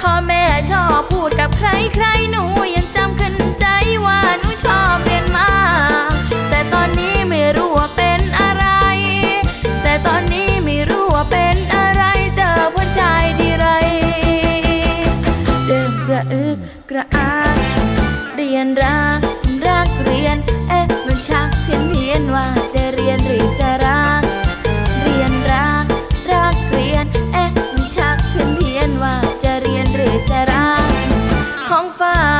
พ่อแม่ชอบพูดกับใครใครหนูยังจำขึ้นใจว่าหนูชอบเรียนมา แต่ตอนนี้ไม่รู้ว่าเป็นอะไร แต่ตอนนี้ไม่รู้ว่าเป็นอะไรเจอผู้ชายทีไร เดินกระอึกกระอากเรียนรา fire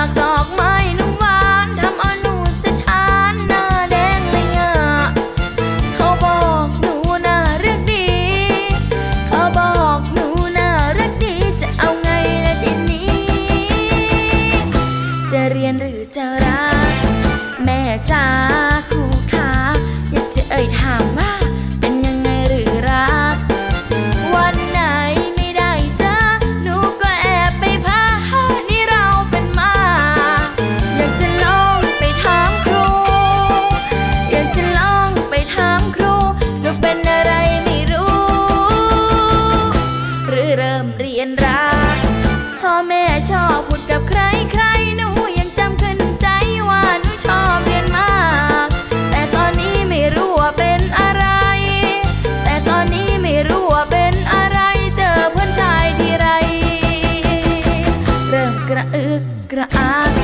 I.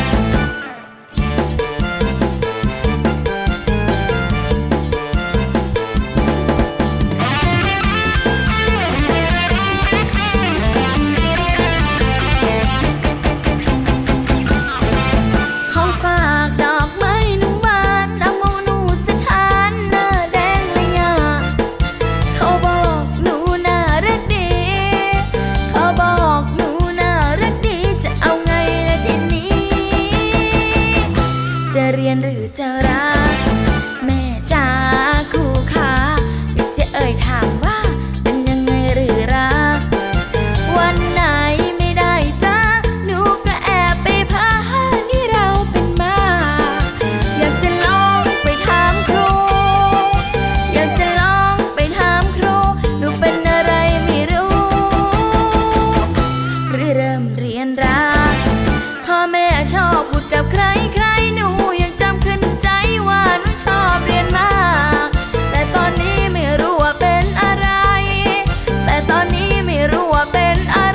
เรียนหรือจะรัก เป็นอ